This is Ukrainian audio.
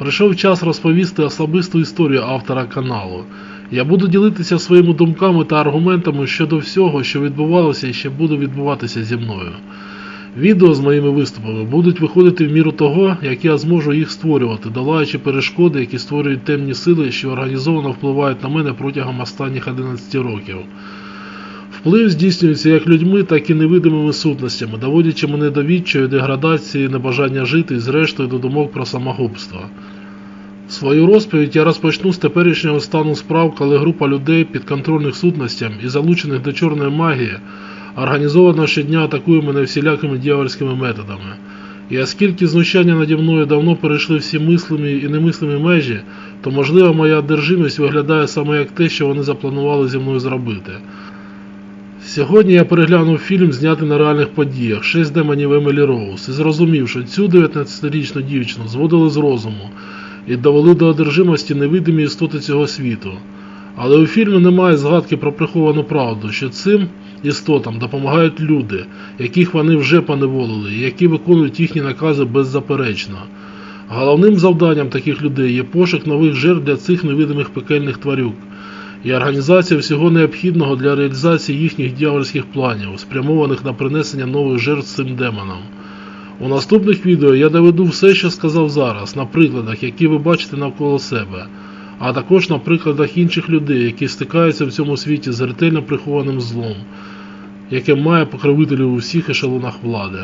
Прийшов час розповісти особисту історію автора каналу. Я буду ділитися своїми думками та аргументами щодо всього, що відбувалося і ще буде відбуватися зі мною. Відео з моїми виступами будуть виходити в міру того, як я зможу їх створювати, долаючи перешкоди, які створюють темні сили, що організовано впливають на мене протягом останніх 11 років. Вплив здійснюється як людьми, так і невидимими сутностями, доводячи мене до відчаю, деградації, небажання жити і зрештою до думок про самогубство. Свою розповідь я розпочну з теперішнього стану справ, коли група людей, підконтрольних сутностям і залучених до чорної магії, організовано щодня атакує мене всілякими дьявольськими методами. І оскільки знущання наді мною давно перейшли всі мислимі і немислимі межі, то можливо моя одержимість виглядає саме як те, що вони запланували зі мною зробити. Сьогодні я переглянув фільм, знятий на реальних подіях «Шість демонів Емілі Роуз, і зрозумів, що цю 19-річну дівчину зводили з розуму і довели до одержимості невидимі істоти цього світу. Але у фільмі немає згадки про приховану правду, що цим істотам допомагають люди, яких вони вже поневолили, і які виконують їхні накази беззаперечно. Головним завданням таких людей є пошук нових жертв для цих невидимих пекельних тварюк і організація всього необхідного для реалізації їхніх дьявольських планів, спрямованих на принесення нових жертв цим демонам. У наступних відео я доведу все, що сказав зараз, на прикладах, які ви бачите навколо себе, а також на прикладах інших людей, які стикаються в цьому світі з ретельно прихованим злом, яке має покровителів у всіх ешелонах влади.